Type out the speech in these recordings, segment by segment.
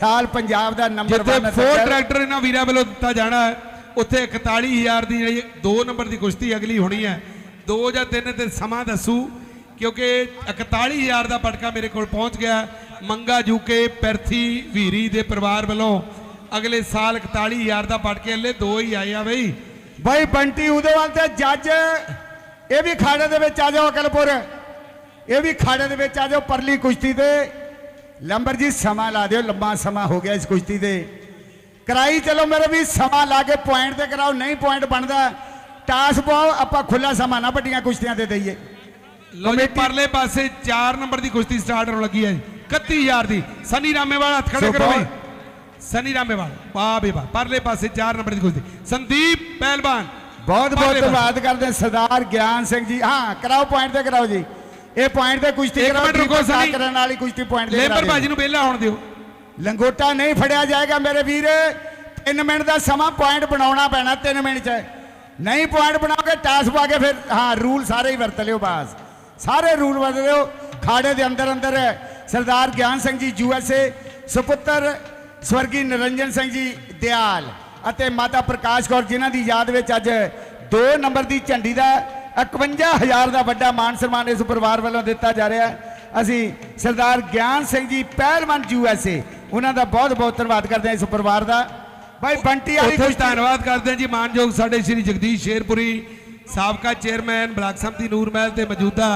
ਸਾਲ ਪੰਜਾਬ ਦਾ ਨੰਬਰ ਜਿੱਥੇ 1 four tractor ਇਹਨਾਂ ਵੀਰਾਂ ਵੱਲੋਂ ਦਿੱਤਾ ਜਾਣਾ ਹੈ ਉੱਥੇ 41000 ਦੀ ਜਿਹੜੀ 2 ਨੰਬਰ ਦੀ ਕੁਸ਼ਤੀ ਅਗਲੀ ਹੋਣੀ ਹੈ। 2 ਜਾਂ 3 ਤੇ ਸਮਾਂ ਦੱਸੂ ਕਿਉਂਕਿ 41000 ਦਾ ਪਟਕਾ ਮੇਰੇ ਕੋਲ ਪਹੁੰਚ ਗਿਆ ਮੰਗਾ ਜੂਕੇ ਪੈਰਥੀ ਵੀਰੀ ਦੇ ਪਰਿਵਾਰ ਵੱਲੋਂ ਅਗਲੇ ਸਾਲ 41000 ਦਾ ਪਟਕੇ ਹਲੇ ਦੋ ਹੀ ਆਏ ਆ ਬਈ। ਬਾਈ ਬੰਟੀ ਉਦੇਵਾਲ ਤੇ ਜੱਜ ਇਹ ਵੀ ਖਾੜੇ ਦੇ ਵਿੱਚ ਆ ਜਾਓ ਅਕਲਪੁਰ। ਇਹ ਵੀ ਖਾੜੇ ਦੇ ਵਿੱਚ ਆ ਜਾਓ ਪਰਲੀ ਕੁਸ਼ਤੀ ਤੇ। ਲੰਬਰ ਜੀ ਸਮਾਂ ਲਾ ਦਿਓ ਲੰਬਾ ਸਮਾਂ ਹੋ ਗਿਆ ਇਸ ਕੁਸ਼ਤੀ ਤੇ ਕਰਾਈ ਚਲੋ ਮੇਰੇ ਵੀ ਸਮਾਂ ਲਾ ਕੇ ਪੁਆਇੰਟ ਤੇ ਕਰਾਓ ਨਹੀਂ ਪੁਆਇੰਟ ਬਣਦਾ। ਟਾਸ ਪਾਓ ਆਪਾਂ ਖੁੱਲਾ ਸਮਾਂ ਨਾ ਵੱਡੀਆਂ ਕੁਸ਼ਤੀਆਂ ਤੇ ਦਈਏ। ਲੋ ਜੀ ਪਰਲੇ ਪਾਸੇ 4 ਨੰਬਰ ਦੀ ਕੁਸ਼ਤੀ ਸਟਾਰਟ ਹੋਣ ਲੱਗੀ ਹੈ 31000 ਦੀ। ਸਨੀ ਰਾਮੇਵਾਲ ਹੱਥ ਖੜੇ ਕਰੋ ਬਈ। ਸਨੀ ਰਾਮੇਵਾਲ ਵਾਹ ਬਈ ਵਾਹ। ਪਰਲੇ ਪਾਸੇ 4 ਨੰਬਰ ਦੀ ਕੁਸ਼ਤੀ। ਸੰਦੀਪ ਪਹਿਲਵਾਨ ਬਹੁਤ ਬਹੁਤ। ਧੰਨਵਾਦ ਕਰਦੇ ਸਰਦਾਰ ਗਿਆਨ ਸਿੰਘ ਜੀ। ਹਾਂ ਕਰਾਓ ਪੁਆਇੰਟ ਤੇ ਕਰਾਓ ਜੀ। ਇਹ ਪੁਆਇੰਟ ਤੇ ਕੁਸ਼ਤੀ ਇੱਕ ਮਿੰਟ ਰੁਕੋ ਸਨੀ। ਕਰਨ ਵਾਲੀ ਕੁਸ਼ਤੀ ਪੁਆਇੰਟ ਕਰਾ ਲੇਬਰ। ਬਾਜੀ ਨੂੰ ਵਿਹਲਾ ਹੋਣ ਦਿਓ। ਲੰਗੋਟਾ ਨਹੀਂ ਫੜਿਆ ਜਾਏਗਾ ਮੇਰੇ ਵੀਰ। 3 ਮਿੰਟ ਦਾ ਸਮਾਂ ਪੁਆਇੰਟ ਬਣਾਉਣਾ ਪੈਣਾ 3 ਮਿੰਟ ਚ। ਨਹੀਂ ਪੁਆਇੰਟ ਬਣਾਓਗੇ ਟਾਸ ਪਾ ਕੇ ਫਿਰ ਹਾਂ ਰੂਲ ਸਾਰੇ ਹੀ ਵਰਤ ਲਿਓ ਬਾਸ। ਸਾਰੇ ਰੂਲ ਵਰਤ ਲਿਓ। ਖਾੜੇ ਦੇ ਅੰਦਰ ਅੰਦਰ ਸਰਦਾਰ ਗਿਆਨ ਸਿੰਘ ਜੀ ਯੂਐਸਏ ਸੁਪੁੱਤਰ ਸਵਰਗੀ ਨਿਰੰਜਨ ਸਿੰਘ ਜੀ ਦਿਆਲ ਅਤੇ ਮਾਤਾ ਪ੍ਰਕਾਸ਼ ਕੌਰ ਜਿਨ੍ਹਾਂ ਦੀ ਯਾਦ ਵਿੱਚ ਅੱਜ 2 ਨੰਬਰ ਦੀ ਝੰਡੀ ਦਾ 51000 ਦਾ ਵੱਡਾ ਮਾਨ ਸਨਮਾਨ ਇਸ ਪਰਿਵਾਰ ਵੱਲੋਂ ਦਿੱਤਾ ਜਾ ਰਿਹਾ ਹੈ। ਅਸੀਂ ਸਰਦਾਰ ਗਿਆਨ ਸਿੰਘ ਜੀ ਪਹਿਲਵਾਨ ਯੂਐਸਏ ਉਹਨਾਂ ਦਾ ਬਹੁਤ ਬਹੁਤ ਧੰਨਵਾਦ ਕਰਦੇ ਹਾਂ ਇਸ ਪਰਿਵਾਰ ਦਾ। ਭਾਈ ਬੰਟੀ ਵਾਲੀ ਕੁਸ਼ਤੀ ਧੰਨਵਾਦ ਕਰਦੇ ਹਾਂ ਜੀ। ਮਾਨਯੋਗ ਸਾਡੇ ਸ਼੍ਰੀ ਜਗਦੀਸ਼ ਸ਼ੇਰਪੁਰੀ ਸਾਬਕਾ ਚੇਅਰਮੈਨ ਬਲਾਕ ਸੰਮਤੀ ਨੂਰਮਹਿਲ ਤੇ ਮੌਜੂਦਾ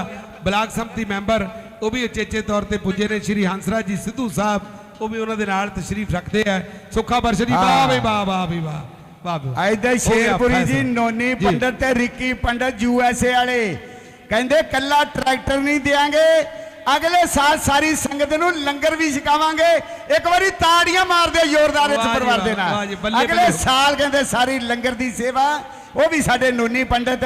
ਬਲਾਕ ਸੰਮਤੀ ਮੈਂਬਰ ਉਹ ਵੀ ਉਚੇਚੇ ਤੌਰ ਤੇ ਪੁੱਜੇ ਨੇ। ਸ਼੍ਰੀ ਹੰਸਰਾਜ ਜੀ ਸਿੱਧੂ ਸਾਹਿਬ ਉਹ ਵੀ ਉਹਨਾਂ ਦੇ ਨਾਲ ਤਸ਼ਰੀਫ ਰੱਖਦੇ ਆ। ਸੁੱਖਾ ਬਰਸ਼ਰੀ। ਵਾਹ ਬਈ ਵਾਹ ਵਾਹ ਬਈ ਵਾਹ। ਵਾਹ। ਐਦਾਂ ਹੋ ਸ਼ੇਰਪੁਰੀ ਜੀ। ਨੋਨੀ। ਪੰਡਤ ਤੇ ਰਿੱਕੀ ਪੰਡਤ ਯੂਐਸਏ ਵਾਲੇ ਕਹਿੰਦੇ ਕੱਲਾ ਟਰੈਕਟਰ ਨਹੀਂ ਦੇਾਂਗੇ ਅਗਲੇ ਸਾਲ ਸਾਰੀ ਸੰਗਤ ਨੂੰ ਲੰਗਰ ਵੀ ਛਕਾਵਾਂਗੇ ਇੱਕ ਵਾਰੀ ਤਾੜੀਆਂ ਮਾਰਦੇ ਜ਼ੋਰਦਾਰ ਇਸ ਪਰਿਵਾਰ ਦੇ ਨਾਲ ਅਗਲੇ। ਸਾਲ ਕਹਿੰਦੇ ਸਾਰੀ ਲੰਗਰ ਦੀ ਸੇਵਾ ਉਹ ਵੀ ਸਾਡੇ ਨੋਨੀ ਪੰਡਤ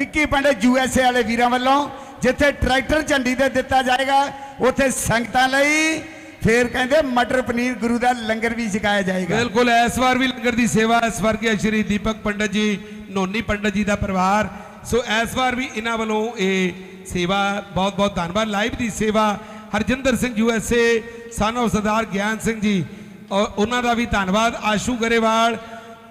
ਰਿੱਕੀ ਪੰਡਤ ਯੂਐਸਏ ਵਾਲੇ ਵੀਰਾਂ ਵੱਲੋਂ ਜਿੱਥੇ ਟਰੈਕਟਰ ਝੰਡੀ ਤੇ ਦਿੱਤਾ ਜਾਏਗਾ ਉੱਥੇ ਸੰਗਤਾਂ ਲਈ ਫੇਰ ਕਹਿੰਦੇ ਮਟਰ ਪਨੀਰ ਗੁਰੂ ਦਾ ਲੰਗਰ ਵੀ ਛਕਾਇਆ ਜਾਏਗਾ ਬਿਲਕੁਲ ਇਸ ਵਾਰ ਵੀ ਲੰਗਰ ਦੀ ਸੇਵਾ ਇਸ ਵਰਗੇ ਸ਼੍ਰੀ ਦੀਪਕ ਪੰਡਤ ਜੀ ਨੋਨੀ ਪੰਡਤ ਜੀ ਦਾ ਪਰਿਵਾਰ ਸੋ ਇਸ ਵਾਰ ਵੀ ਇਹਨਾਂ ਵੱਲੋਂ ਇਹ ਸੇਵਾ ਬਹੁਤ ਬਹੁਤ ਧੰਨਵਾਦ ਲਾਈਵ ਦੀ ਸੇਵਾ ਹਰਜਿੰਦਰ ਸਿੰਘ ਯੂਐਸਏ ਸਾਨੂੰ ਸਰਦਾਰ ਗਿਆਨ ਸਿੰਘ ਜੀ ਔਰ ਉਹਨਾਂ ਦਾ ਵੀ ਧੰਨਵਾਦ ਆਸ਼ੂ ਗਰੇਵਾਲ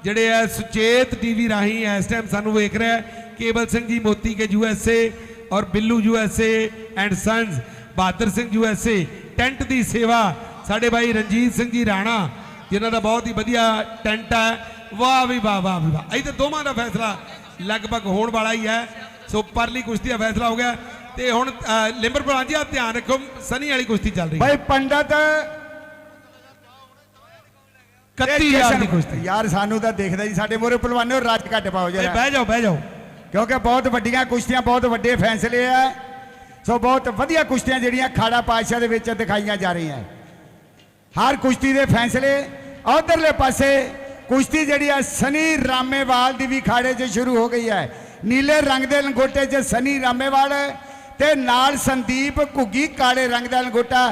ਜਿਹੜੇ ਐ ਸੁਚੇਤ ਟੀਵੀ ਰਾਹੀਂ ਇਸ ਟਾਈਮ ਸਾਨੂੰ ਵੇਖ ਰਿਹਾ ਹੈ। ਕੇਵਲ ਸਿੰਘ ਜੀ ਮੋਤੀ ਕੇ ਯੂਐਸਏ ਔਰ Billu USA and sons Bahadur Singh USA tent ਦੀ ਸੇਵਾ ਸਾਡੇ ਭਾਈ ਰਣਜੀਤ ਸਿੰਘ ਜੀ ਰਾਣਾ ਜਿਨ੍ਹਾਂ ਦਾ ਬਹੁਤ ਹੀ ਵਧੀਆ ਟੈਂਟ ਹੈ। ਵਾਹ ਵੀ ਵਾਹ ਵਾਹ ਵੀ ਵਾਹ। ਇਹ ਤਾਂ ਦੋਵਾਂ ਦਾ ਫੈਸਲਾ ਲਗਭਗ ਹੋਣ ਵਾਲਾ ਹੀ ਹੈ। ਸੋ ਪਰਲੀ ਕੁਸ਼ਤੀ ਦਾ ਫੈਸਲਾ ਹੋ ਗਿਆ। ਤੇ ਹੁਣ ਲਿੰਬਰ ਪ੍ਰਧਾਨ ਜੀ ਆ ਧਿਆਨ ਰੱਖੋ ਸਨੀ ਵਾਲੀ ਕੁਸ਼ਤੀ ਚੱਲ ਰਹੀ ਹੈ। ਭਾਈ ਪੰਡਤ 31000 ਦੀ ਕੁਸ਼ਤੀ। ਯਾਰ ਸਾਨੂੰ ਤਾਂ ਦੇਖਦਾ ਜੀ ਸਾਡੇ ਮੋਰੇ ਪਹਿਲਵਾਨੋ ਰੱਜ ਘੱਟ ਪਾਓ ਜਰਾ। ਬਹਿ ਜਾਓ ਬਹਿ ਜਾਓ। ਕਿਉਂਕਿ ਬਹੁਤ ਵੱਡੀਆਂ ਕੁਸ਼ਤੀਆਂ ਬਹੁਤ ਵੱਡੇ ਫੈਸਲੇ ਆ। ਸੋ ਬਹੁਤ ਵਧੀਆ ਕੁਸ਼ਤੀਆਂ ਜਿਹੜੀਆਂ ਖਾੜਾ ਪਾਤਸ਼ਾਹ ਦੇ ਵਿੱਚ ਦਿਖਾਈਆਂ ਜਾ ਰਹੀਆਂ ਹਰ ਕੁਸ਼ਤੀ ਦੇ ਫੈਸਲੇ ਉਧਰਲੇ ਪਾਸੇ ਕੁਸ਼ਤੀ ਜਿਹੜੀ ਹੈ ਸਨੀ ਰਾਮੇਵਾਲ ਦੀ ਵੀ ਖਾੜੇ 'ਚ ਸ਼ੁਰੂ ਹੋ ਗਈ ਹੈ। ਨੀਲੇ ਰੰਗ ਦੇ ਲੰਗੋਟੇ 'ਚ ਸਨੀ ਰਾਮੇਵਾਲ ਤੇ ਨਾਲ ਸੰਦੀਪ ਘੁੱਗੀ ਕਾਲੇ ਰੰਗ ਦਾ ਲੰਗੋਟਾ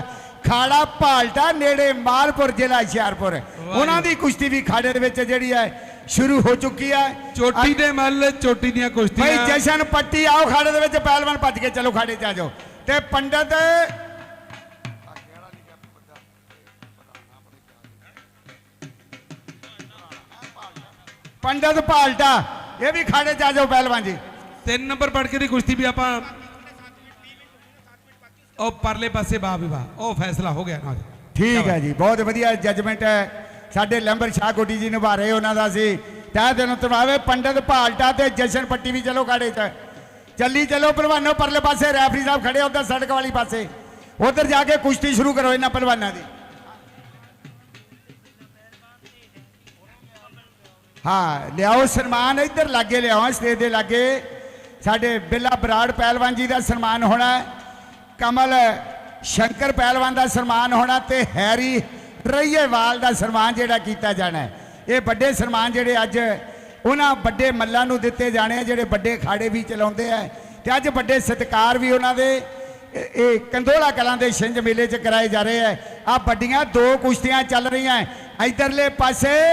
ਖਾੜਾ ਭਾਲਟਾ ਨੇੜੇ ਮਾਲਪੁਰ ਜ਼ਿਲ੍ਹਾ ਹੁਸ਼ਿਆਰਪੁਰ। ਉਹਨਾਂ ਦੀ ਕੁਸ਼ਤੀ ਵੀ ਖਾੜੇ ਦੇ ਵਿੱਚ ਜਿਹੜੀ ਹੈ ਸ਼ੁਰੂ ਹੋ ਚੁੱਕੀ ਹੈ। ਚੋਟੀ ਦੇ ਮੱਲ ਚੋਟੀ ਦੀਆਂ ਭਾਈ ਕੁਸ਼ਤੀਆਂ ਜਸ਼ਨ ਪੱਟੀ ਆਓ ਖਾੜੇ ਦੇ ਵਿੱਚ ਪਹਿਲਵਾਨ ਭੱਜ ਕੇ ਚਲੋ ਖਾੜੇ 'ਚ ਆ ਜਾਓ। ਤੇ ਪੰਡਤ ਪੰਡਤ ਭਾਲਟਾ ਇਹ ਵੀ ਖਾੜੇ 'ਚ ਆ ਜਾਓ ਪਹਿਲਵਾਨ ਜੀ। ਤਿੰਨ ਨੰਬਰ ਪੜਕੇ ਦੀ ਕੁਸ਼ਤੀ ਵੀ ਆਪਾਂ ਉਹ ਪਰਲੇ ਪਾਸੇ ਵਾਹ ਵੀ ਵਾਹ ਉਹ ਫੈਸਲਾ ਹੋ ਗਿਆ ਨਾ ਠੀਕ ਹੈ ਜੀ ਬਹੁਤ ਵਧੀਆ ਜੱਜਮੈਂਟ ਹੈ। ਸਾਡੇ ਲੰਬਰ ਸ਼ਾਹ ਕੋਟੀ ਜੀ ਨਿਭਾ ਰਹੇ ਉਹਨਾਂ ਦਾ ਸੀ। ਤਹਿ ਦਿਨ ਤਵਾਵੇ ਪੰਡਤ ਭਾਲਟਾ ਤੇ ਜਸ਼ਨ ਪੱਟੀ ਵੀ ਚਲੋ ਖਾੜੇ 'ਚ। ਚੱਲੀ ਚਲੋ ਪਹਿਲਵਾਨੋ, ਪਰਲੇ ਪਾਸੇ ਰੈਫਰੀ ਸਾਹਿਬ ਖੜੇ ਉਧਰ ਸੜਕ ਵਾਲੀ ਪਾਸੇ। ਉਧਰ ਜਾ ਕੇ ਕੁਸ਼ਤੀ ਸ਼ੁਰੂ ਕਰੋ ਇਹਨਾਂ ਪਹਿਲਵਾਨਾਂ ਦੀ। ਹਾਂ, ਲਿਆਓ ਸਨਮਾਨ, ਇੱਧਰ ਲਾਗੇ ਲਿਆਓ, ਸਟੇਜ ਦੇ ਲਾਗੇ। ਸਾਡੇ ਬਿੱਲਾ ਬਰਾੜ ਪਹਿਲਵਾਨ ਜੀ ਦਾ ਸਨਮਾਨ ਹੋਣਾ ਕਮਲ ਸ਼ੰਕਰ ਪਹਿਲਵਾਨ ਦਾ ਸਨਮਾਨ ਹੋਣਾ ਤੇ ਹੈਰੀ ਰਈਏਵਾਲ ਦਾ ਸਨਮਾਨ ਜਿਹੜਾ ਕੀਤਾ ਜਾਣਾ ਹੈ। ਇਹ ਵੱਡੇ ਸਨਮਾਨ ਜਿਹੜੇ ਅੱਜ ਉਹਨਾਂ ਵੱਡੇ ਮੱਲਾਂ ਨੂੰ ਦਿੱਤੇ ਜਾਣੇ ਆ, ਜਿਹੜੇ ਵੱਡੇ ਖਾੜੇ ਵੀ ਚਲਾਉਂਦੇ ਆ। ਤੇ ਅੱਜ ਵੱਡੇ ਸਤਿਕਾਰ ਵੀ ਉਹਨਾਂ ਦੇ, ਇਹ- ਇਹ ਕੰਦੋਲਾ ਕਲਾਂ ਦੇ ਛਿੰਝ ਮੇਲੇ 'ਚ ਕਰਾਏ ਜਾ ਰਹੇ ਆ। ਆ ਵੱਡੀਆਂ ਦੋ ਕੁਸ਼ਤੀਆਂ ਚੱਲ ਰਹੀਆਂ ਇਧਰਲੇ ਪਾਸੇ,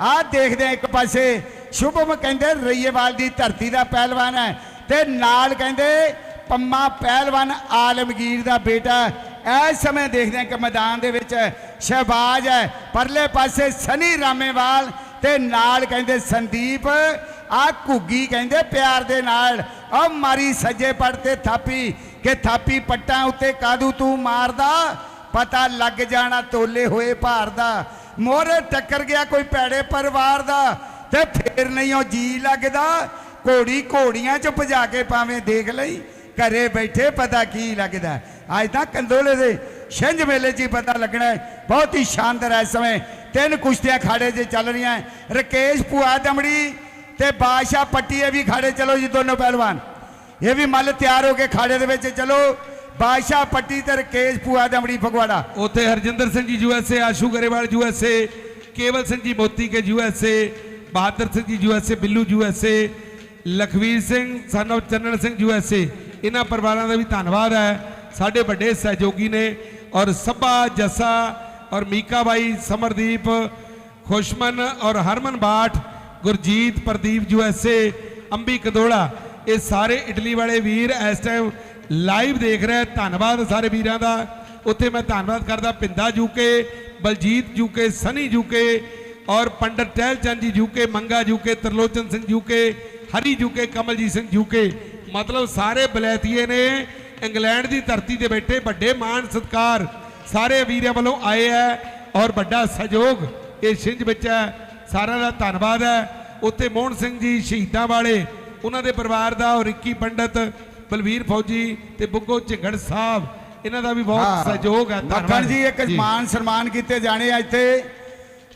ਆ ਦੇਖਦੇ ਆ ਇੱਕ ਪਾਸੇ, ਸ਼ੁਭਮ ਕਹਿੰਦੇ ਰਈਏਵਾਲ ਦੀ ਧਰਤੀ ਦਾ ਪਹਿਲਵਾਨ ਹੈ ਤੇ ਨਾਲ ਕਹਿੰਦੇ ਪੰਮਾ ਪਹਿਲਵਾਨ ਆਲਮਗੀਰ ਦਾ ਬੇਟਾ ਇਸ ਸਮੇਂ ਦੇਖਦੇ ਹਾਂ ਕਿ ਮੈਦਾਨ ਦੇ ਵਿੱਚ ਸ਼ਹਿਬਾਜ਼ ਹੈ। ਪਰਲੇ ਪਾਸੇ ਸਨੀ ਰਾਮੇਵਾਲ ਤੇ ਨਾਲ ਕਹਿੰਦੇ ਸੰਦੀਪ ਆ ਘੁੱਗੀ ਕਹਿੰਦੇ ਪਿਆਰ ਦੇ ਨਾਲ। ਆ ਮਾਰੀ ਸੱਜੇ ਪੜ ਤੇ ਥਾਪੀ, ਕਿ ਥਾਪੀ ਪੱਟਾਂ ਉੱਤੇ ਕਾਦੂ ਤੂੰ ਮਾਰਦਾ? ਪਤਾ ਲੱਗ ਜਾਣਾ ਤੋਲੇ ਹੋਏ ਭਾਰ ਦਾ। ਮੋਹਰੇ ਟੱਕਰ ਗਿਆ ਕੋਈ ਪੈੜੇ ਪਰਿਵਾਰ ਦਾ, ਤੇ ਫੇਰ ਨਹੀਂ ਉਹ ਜੀ ਲੱਗਦਾ। ਘੋੜੀ ਘੋੜੀਆਂ ਚ ਭਜਾ ਕੇ ਪਾਵੇਂ ਦੇਖ ਲਈ, ਘਰੇ ਬੈਠੇ ਪਤਾ ਕੀ ਲੱਗਦਾ। ਅੱਜ ਤਾਂ ਕੰਦੋਲੇ ਦੇ ਛਿੰਝ ਮੇਲੇ 'ਚ ਹੀ ਪਤਾ ਲੱਗਣਾ ਹੈ। ਬਹੁਤ ਹੀ ਸ਼ਾਨਦਾਰ ਹੈ ਇਸ ਸਮੇਂ। ਤਿੰਨ ਕੁਸ਼ਤੀਆਂ ਖਾੜੇ 'ਚ ਚੱਲ ਰਹੀਆਂ ਹੈ। ਰਕੇਸ਼ ਪੁਆ ਦਮੜੀ ਤੇ ਬਾਦਸ਼ਾਹ ਪੱਟੀ ਇਹ ਵੀ ਖਾੜੇ ਚਲੋ ਜੀ ਦੋਨੋਂ ਪਹਿਲਵਾਨ। ਇਹ ਵੀ ਮੱਲ ਤਿਆਰ ਹੋ ਕੇ ਖਾੜੇ ਦੇ ਵਿੱਚ ਚਲੋ। ਬਾਦਸ਼ਾਹ ਪੱਟੀ ਤੇ ਰਕੇਸ਼, ਭੂਆ ਦਮੜੀ ਫਗਵਾੜਾ। ਉੱਥੇ Harjinder Singh ji USA Ashu Grewal USA Kewal Singh ji Moti K USA Bahadur Singh ji USA Billu USA Lakhvir Singh, son of Channan Singh USA ਇਹਨਾਂ ਪਰਿਵਾਰਾਂ ਦਾ ਵੀ ਧੰਨਵਾਦ ਹੈ। ਸਾਡੇ ਵੱਡੇ ਸਹਿਯੋਗੀ ਨੇ ਔਰ ਸੱਬਾ ਜੱਸਾ ਔਰ ਮੀਕਾ ਬਾਈ ਸਮਰਦੀਪ ਖੁਸ਼ਮਨ ਔਰ ਹਰਮਨ ਬਾਠ ਗੁਰਜੀਤ ਪ੍ਰਦੀਪ ਯੂਐਸਏ ਅੰਬੀ ਕਦੋੜਾ ਇਹ ਸਾਰੇ ਇਟਲੀ ਵਾਲੇ ਵੀਰ ਇਸ ਟਾਈਮ ਲਾਈਵ ਦੇਖ ਰਹੇ ਧੰਨਵਾਦ ਸਾਰੇ ਵੀਰਾਂ ਦਾ ਉੱਥੇ ਮੈਂ ਧੰਨਵਾਦ ਕਰਦਾ ਪਿੰਦਾ ਜੂਕੇ ਬਲਜੀਤ ਜੂਕੇ ਸਨੀ ਜੂਕੇ ਔਰ ਪੰਡਤ ਟਹਿਲ ਚੰਦ ਜੀ ਜੂਕੇ ਮੰਗਾ ਜੂਕੇ ਤਰਲੋਚਨ ਸਿੰਘ ਜੂਕੇ ਹਰੀ ਜੂਕੇ ਕਮਲਜੀਤ ਸਿੰਘ ਜੂਕੇ ਮਤਲਬ ਸਾਰੇ ਬਲੈਤੀਏ ਨੇ ਇੰਗਲੈਂਡ ਦੀ ਧਰਤੀ ਤੇ ਬੈਠੇ ਵੱਡੇ ਮਾਣ ਸਤਕਾਰ ਸਾਰੇ ਵੀਰਾਂ ਵੱਲੋਂ ਆਏ ਹੈ ਔਰ ਵੱਡਾ ਸਹਿਯੋਗ ਇਹ ਛਿੰਝ ਵਿੱਚ ਹੈ। ਸਾਰਿਆਂ ਦਾ ਧੰਨਵਾਦ ਹੈ। ਉੱਥੇ ਮੋਹਨ ਸਿੰਘ ਜੀ ਸ਼ਹੀਦਾਂ ਵਾਲੇ ਉਹਨਾਂ ਦੇ ਪਰਿਵਾਰ ਦਾ ਔਰ ਇੱਕੀ ਪੰਡਤ ਬਲਵੀਰ ਫੌਜੀ ਤੇ ਬੁੱਗੋ ਝਿੰਗੜ ਸਾਹਿਬ ਇਹਨਾਂ ਦਾ ਵੀ ਬਹੁਤ ਸਹਿਯੋਗ ਹੈ। ਮੱਖਣ ਜੀ ਇੱਕ ਮਾਨ ਸਨਮਾਨ ਕੀਤੇ ਜਾਣੇ ਆ ਇੱਥੇ।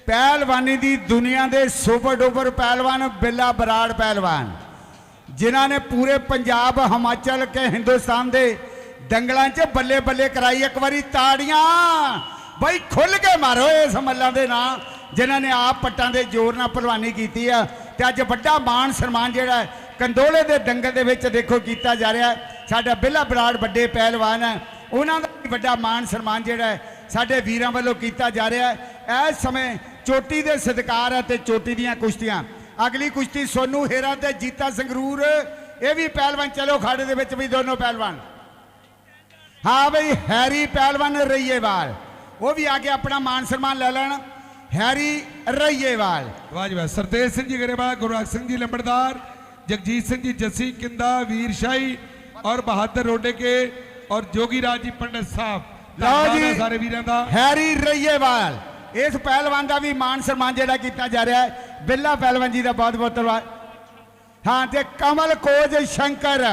ਪਹਿਲਵਾਨੀ ਦੀ ਦੁਨੀਆ ਦੇ ਸੁਪਰ ਡੂਪਰ ਪਹਿਲਵਾਨ ਬਿੱਲਾ ਬਰਾੜ ਪਹਿਲਵਾਨ। ਜਿਨ੍ਹਾਂ ਨੇ ਪੂਰੇ ਪੰਜਾਬ, ਹਿਮਾਚਲ ਕੇ ਹਿੰਦੁਸਤਾਨ ਦੇ ਦੰਗਲਾਂ 'ਚ ਬੱਲੇ ਬੱਲੇ ਕਰਾਈ। ਇੱਕ ਵਾਰੀ ਤਾੜੀਆਂ ਬਈ ਖੁੱਲ ਕੇ ਮਾਰੋ ਇਸ ਮੱਲਾਂ ਦੇ ਨਾਂ, ਜਿਨ੍ਹਾਂ ਨੇ ਆਪ ਪੱਟਾਂ ਦੇ ਜ਼ੋਰ ਨਾਲ ਪਹਿਲਵਾਨੀ ਕੀਤੀ ਆ। ਤੇ ਅੱਜ ਵੱਡਾ ਮਾਣ ਸਨਮਾਨ ਜਿਹੜਾ ਹੈ, ਕੰਦੋਲੇ ਦੇ ਦੰਗਲ ਦੇ ਵਿੱਚ ਦੇਖੋ ਕੀਤਾ ਜਾ ਰਿਹਾ ਸਾਡਾ ਬਿੱਲਾ ਬਰਾੜ ਵੱਡੇ ਪਹਿਲਵਾਨ ਹੈ। ਉਹਨਾਂ ਦਾ ਵੀ ਵੱਡਾ ਮਾਣ ਸਨਮਾਨ ਜਿਹੜਾ ਸਾਡੇ ਵੀਰਾਂ ਵੱਲੋਂ ਕੀਤਾ ਜਾ ਰਿਹਾ ਹੈ। ਇਸ ਸਮੇਂ ਚੋਟੀ ਦੇ ਸਤਿਕਾਰ ਹੈ ਤੇ ਚੋਟੀ ਦੀਆਂ ਕੁਸ਼ਤੀਆਂ ਅਗਲੀ ਕੁਸ਼ਤੀ ਸੋਨੂ ਹੇਰਾ ਤੇ ਜੀਤਾ ਸੰਗਰੂਰ। ਇਹ ਵੀ ਪਹਿਲਵਾਨ ਚਲੋ ਖਾੜੇ ਦੇ ਵਿੱਚ ਵੀ ਦੋਨੋਂ ਪਹਿਲਵਾਨ। ਹਾਂ ਬਈ ਹੈਰੀ ਪਹਿਲਵਾਨ ਰਈਏਵਾਲ। ਉਹ ਵੀ ਆ ਕੇ ਆਪਣਾ ਮਾਨ ਸਨਮਾਨ ਲੈ ਲੈਣ। ਹੈਰੀ ਰਈਏਵਾਲ। ਵਾਹ ਜੀ ਵਾਹ। ਸਰਤੇਜ ਸਿੰਘ ਜੀ ਗਰੇਵਾਲ ਗੁਰਰਾਜ ਸਿੰਘ ਜੀ ਲੰਬੜਦਾਰ ਜਗਜੀਤ ਸਿੰਘ ਜੀ ਜੱਸੀ ਕਿੰਦਾ ਵੀਰ ਸ਼ਾਹੀ ਔਰ ਬਹਾਦਰ ਰੋਡੇ ਕੇ ਔਰ ਜੋਗੀ ਰਾਜ ਜੀ ਪੰਡਤ ਸਾਹਿਬ। ਲਓ ਜੀ ਸਾਰੇ ਵੀਰਾਂ ਦਾ। ਹੈਰੀ ਰਈਏਵਾਲ। ਇਸ ਪਹਿਲਵਾਨ ਦਾ ਵੀ ਮਾਨ ਸਨਮਾਨ ਜਿਹੜਾ ਕੀਤਾ ਜਾ ਰਿਹਾ ਹੈ। ਬਿੱਲਾ ਪਹਿਲਵਾਨ ਜੀ ਦਾ ਬਹੁਤ ਬਹੁਤ ਧੰਨਵਾਦ। ਹਾਂ ਤੇ ਕਮਲ ਕੋਜ ਸ਼ੰਕਰ,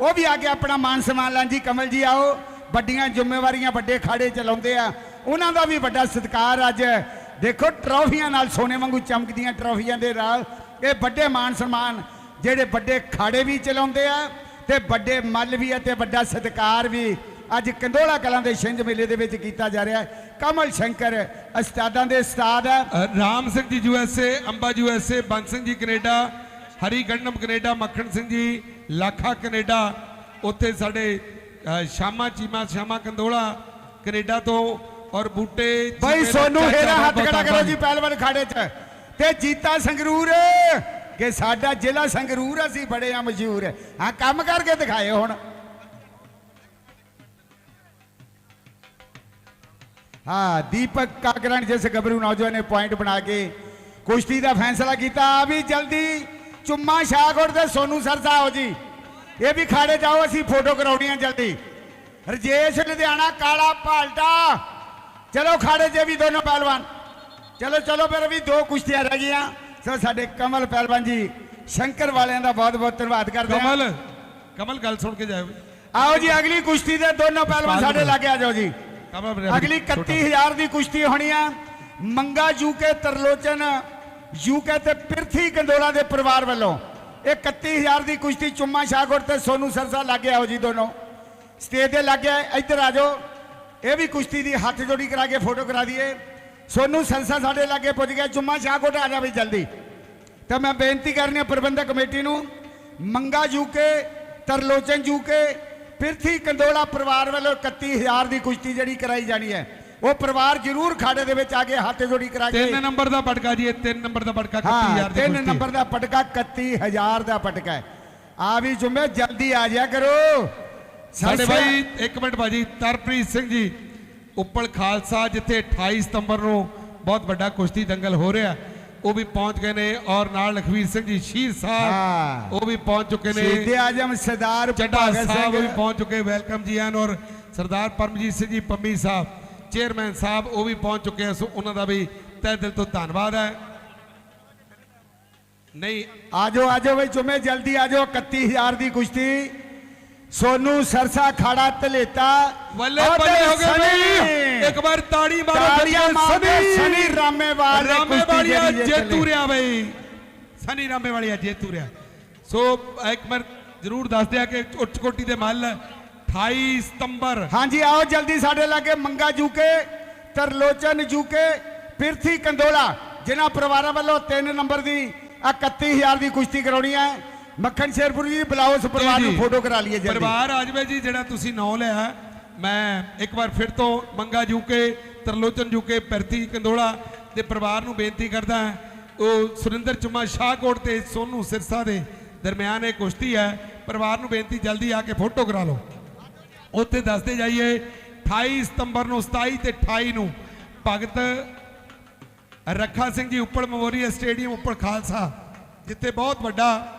ਉਹ ਵੀ ਆ ਕੇ ਆਪਣਾ ਮਾਨ ਸਨਮਾਨ ਲੈਣ ਜੀ। ਕਮਲ ਜੀ ਆਓ, ਵੱਡੀਆਂ ਜ਼ਿੰਮੇਵਾਰੀਆਂ ਵੱਡੇ ਖਾੜੇ ਚਲਾਉਂਦੇ ਆ। ਉਹਨਾਂ ਦਾ ਵੀ ਵੱਡਾ ਸਤਿਕਾਰ ਅੱਜ। ਦੇਖੋ ਟਰੋਫੀਆਂ ਨਾਲ ਸੋਨੇ ਵਾਂਗੂ ਚਮਕਦੀਆਂ ਟਰੋਫੀਆਂ ਦੇ ਨਾਲ। ਇਹ ਵੱਡੇ ਮਾਨ ਸਨਮਾਨ ਜਿਹੜੇ ਵੱਡੇ ਖਾੜੇ ਵੀ ਚਲਾਉਂਦੇ ਆ ਤੇ ਵੱਡੇ ਮੱਲ ਵੀ ਅਤੇ ਵੱਡਾ ਸਤਿਕਾਰ ਵੀ ਅੱਜ ਕੰਦੋਲਾ ਕਲਾਂ ਦੇ ਛਿੰਝ ਮੇਲੇ ਦੇ ਵਿੱਚ ਕੀਤਾ ਜਾ ਰਿਹਾ। ਹੈ ਕਮਲ ਸ਼ੰਕਰ ਉਸਤਾਦਾਂ ਦੇ ਉਸਤਾਦ। ਹੈ Ram Singh ji USA ਅੰਬਾ USA Band Singh ji Canada Hari Gandam Canada Makhan Singh ji Lakha Canada ਉੱਥੇ ਸਾਡੇ ਸ਼ਾਮਾ ਚੀਮਾ ਸ਼ਾਮਾ ਕੰਦੋਲਾ ਕੈਨੇਡਾ ਤੋਂ ਔਰ ਬੂਟੇ ਬਾਈ ਸੋਨੂ ਹੇਰਾ ਹੱਥ ਖੜਾ ਕਰੋ ਜੀ ਪਹਿਲਵਾਨ ਖਾੜੇ 'ਚ। ਤੇ ਜੀਤਾ ਸੰਗਰੂਰ ਕਿ ਸਾਡਾ ਜ਼ਿਲ੍ਹਾ ਸੰਗਰੂਰ ਅਸੀਂ ਬੜੇ ਆ ਮਸ਼ਹੂਰ। ਹਾਂ ਕੰਮ ਕਰਕੇ ਦਿਖਾਏ ਹੁਣ। ਹਾਂ ਦੀਪਕ ਕਾਕਰਨ ਜਿਸ ਗੱਭਰੂ ਨੌਜਵਾਨ ਨੇ ਪੁਆਇੰਟ ਬਣਾ ਕੇ ਕੁਸ਼ਤੀ ਦਾ ਫੈਸਲਾ ਕੀਤਾ ਆ ਵੀ ਜਲਦੀ ਚੁੰਮਾ ਸ਼ਾਹਕੋਟ ਤੇ ਸੋਨੂ ਸਰਸਾ ਹੋ ਜੀ। ਇਹ ਵੀ ਖਾੜੇ ਜਾਓ ਅਸੀਂ ਫੋਟੋ ਕਰਾਉਣੀਆਂ ਜਲਦੀ। ਰਜੇਸ਼ ਲੁਧਿਆਣਾ ਕਾਲਾ ਪਾਲਟਾ ਚਲੋ ਖਾੜੇ 'ਚ ਵੀ ਦੋਨੋਂ ਪਹਿਲਵਾਨ। ਚਲੋ ਚਲੋ ਫਿਰ ਵੀ ਦੋ ਕੁਸ਼ਤੀਆਂ ਰਹਿ ਗਈਆਂ। ਸੋ ਸਾਡੇ ਕਮਲ ਪਹਿਲਵਾਨ ਜੀ ਸ਼ੰਕਰ ਵਾਲਿਆਂ ਦਾ ਬਹੁਤ ਬਹੁਤ ਧੰਨਵਾਦ ਕਰਦੇ ਹਾਂ। ਕਮਲ ਕਮਲ ਗੱਲ ਸੁਣ ਕੇ ਜਾਓ ਆਓ ਜੀ ਅਗਲੀ ਕੁਸ਼ਤੀ ਦੇ ਦੋਨੋਂ ਪਹਿਲਵਾਨ ਸਾਡੇ ਲਾਗੇ ਆ ਜਾਓ ਜੀ। ਅਗਲੀ ਛੋਟਾ। 31000 ਦੀ ਕੁਸ਼ਤੀ ਹੋਣੀ ਆ। ਮੰਗਾ ਯੂਕੇ ਤਰਲੋਚਨ ਯੂਕੇ ਤੇ ਪਿਰਥੀ ਕੰਦੋਲਾ ਦੇ ਪਰਿਵਾਰ ਵੱਲੋਂ। ਇਹ 31000 ਦੀ ਕੁਸ਼ਤੀ ਚੁੰਮਾ ਸ਼ਾਹਕੋਟ ਤੇ ਸੋਨੂ ਸਰਸਾ ਲਾਗੇ ਆਓ ਜੀ ਦੋਨੋਂ। ਸਟੇਜ ਦੇ ਲਾਗੇ ਇੱਧਰ ਆ ਜਾਓ। ਇਹ ਵੀ ਕੁਸ਼ਤੀ ਦੀ ਹੱਥ ਜੋੜੀ ਕਰਾ ਕੇ ਫੋਟੋ ਕਰਾ ਦਈਏ। ਸੋਨੂ ਸਰਸਾ ਸਾਡੇ ਲਾਗੇ ਪੁੱਜ ਗਿਆ ਚੁੰਮਾ ਸ਼ਾਹਕੋਟ ਆ ਜਾ ਵੀ ਜਲਦੀ। ਤਾਂ ਮੈਂ ਬੇਨਤੀ ਕਰਨੀ ਹੈ ਪ੍ਰਬੰਧਕ ਕਮੇਟੀ ਨੂੰ ਮੰਗਾ ਯੂਕੇ ਤਰਲੋਚਨ ਯੂਕੇ ਪਿਰਥੀ ਕੰਦੋਲਾ ਪਰਿਵਾਰ ਵੱਲੋਂ 31000 ਦੀ ਕੁਸ਼ਤੀ ਜਿਹੜੀ ਕਰਾਈ ਜਾਣੀ ਹੈ ਉਹ ਪਰਿਵਾਰ ਜ਼ਰੂਰ ਖਾੜੇ ਦੇ ਵਿੱਚ ਆ ਕੇ ਹੱਥ ਜੋੜੀ ਕਰਾ ਕੇ ਤਿੰਨ ਨੰਬਰ ਦਾ ਪਟਕਾ ਜੀ ਇਹ ਤਿੰਨ ਨੰਬਰ ਦਾ ਪਟਕਾ ਹਾਂ 31000 ਦੀ ਤਿੰਨ ਕੁਸ਼ਤੀ। ਨੰਬਰ ਦਾ ਪਟਕਾ 31000 ਦਾ ਪਟਕਾ ਹੈ ਆ ਵੀ ਜੁਮੇ ਜਲਦੀ ਆ ਜਾਇਆ ਕਰੋ ਸਾਡੇ ਭਾਈ ਇੱਕ ਮਿੰਟ ਭਾਜੀ ਤਰਪ੍ਰੀਤ ਸਿੰਘ ਜੀ ਉੱਪਲ ਖਾਲਸਾ ਜਿੱਥੇ 28 ਸਤੰਬਰ ਨੂੰ ਬਹੁਤ ਵੱਡਾ ਕੁਸ਼ਤੀ ਦੰਗਲ ਹੋ ਰਿਹਾ ਉਹ ਵੀ ਪਹੁੰਚ ਗਏ ਨੇ ਔਰ ਨਾਲ ਲਖਵੀਰ ਸਿੰਘ ਜੀ ਸ਼ੀਰ। ਸਾਹਿਬ ਉਹ ਵੀ ਪਹੁੰਚ ਚੁੱਕੇ ਨੇ। ਸ਼ਹੀਦ ਆਜਮ ਸਰਦਾਰ ਚੱਡਾ ਭਗਤ ਸਾਹਿਬ ਵੀ ਸਿੰਘ ਪਹੁੰਚ ਚੁੱਕੇ ਵੈਲਕਮ ਜੀ ਆਨ ਔਰ ਸਰਦਾਰ ਪਰਮਜੀਤ ਸਿੰਘ ਜੀ ਪੰਮੀ ਸਾਹਿਬ ਚੇਅਰਮੈਨ ਸਾਹਿਬ ਉਹ ਵੀ ਪਹੁੰਚ ਚੁੱਕੇ ਆ। ਸੋ ਉਹਨਾਂ ਦਾ ਵੀ ਤਹਿ ਦਿਲ ਤੋਂ ਧੰਨਵਾਦ ਹੈ। ਨਹੀਂ ਆਜੋ ਆਜੋ ਬਈ ਜੁਮੇ ਜਲਦੀ ਆਜੋ 31000 ਦੀ ਕੁਸ਼ਤੀ। ਸੋਨੂ ਸਰਸਾ ਖਾੜਾ ਤਲੇਤਾ ਬੱਲੇ ਬੱਲੇ ਹੋ ਗਏ ਸਨੀ। ਬਈ। ਇੱਕ ਵਾਰ ਤਾੜੀ ਮਾਰੋ ਤਾੜੀਆਂ ਮਾਰਦੇ ਸਨੀ। ਰਾਮੇਵਾਲ ਨੇ ਕੁਸ਼ਤੀ ਜਿਹੜੀ ਜੇਤੂ। ਰਿਆ ਬਈ। ਸਨੀ ਰਾਮੇ ਵਾਲੀਆ ਜੇਤੂ ਰਿਆ ਸੋ ਇੱਕ ਵਾਰ ਜਰੂਰ ਦੱਸ ਦਿਆ ਕਿ ਉੱਚ ਕੋਟੀ ਦੇ ਮੱਲ 28 ਸਤੰਬਰ। ਹਾਂਜੀ ਆਓ ਜਲਦੀ ਸਾਡੇ ਲਾਗੇ ਮੰਗਾ ਜੂਕੇ ਤਰਲੋਚਨ ਜੂਕੇ ਪਿਰਥੀ ਕੰਦੋਲਾ ਜਿਨ੍ਹਾਂ ਪਰਿਵਾਰਾਂ ਵੱਲੋਂ 3 ਨੰਬਰ ਦੀ ਆ 31000 ਦੀ ਕੁਸ਼ਤੀ ਕਰਾਉਣੀ ਹੈ। ਮੱਖਣ ਸ਼ੇਰਪੁਰ ਜੀ ਬੁਲਾਓ ਉਸ ਪਰਿਵਾਰ ਨੂੰ। ਫੋਟੋ ਕਰਾ ਲਈਏ ਜਲਦੀ। ਪਰਿਵਾਰ ਆ ਜਾਵੇ ਜੀ ਜਿਹੜਾ ਤੁਸੀਂ ਨਾਂ ਲਿਆ ਮੈਂ ਇੱਕ ਵਾਰ ਫਿਰ ਤੋਂ ਮੰਗਾ ਜੂਕੇ ਤਰਲੋਚਨ ਜੂਕੇ ਪਿਰਥੀ ਕੰਦੋਲਾ ਦੇ ਪਰਿਵਾਰ ਨੂੰ ਬੇਨਤੀ ਕਰਦਾ ਹਾਂ। ਉਹ ਸੁਰਿੰਦਰ ਚੁਮਾ ਸ਼ਾਹਕੋਟ ਤੇ ਸੋਨੂ ਸਿਰਸਾ ਦੇ ਦਰਮਿਆਨ ਇਹ ਕੁਸ਼ਤੀ ਹੈ। ਪਰਿਵਾਰ ਨੂੰ ਬੇਨਤੀ ਜਲਦੀ ਆ ਕੇ ਫੋਟੋ ਕਰਾ ਲਓ। ਉੱਥੇ ਦੱਸਦੇ ਜਾਈਏ 28 ਸਤੰਬਰ ਨੂੰ 27 ਤੇ 28 ਨੂੰ ਭਗਤ ਰੱਖਾ ਸਿੰਘ ਜੀ ਉੱਪਲ ਮੈਮੋਰੀਅਲ ਸਟੇਡੀਅਮ ਉੱਪਲ ਖਾਲਸਾ ਜਿੱਥੇ ਬਹੁਤ ਵੱਡਾ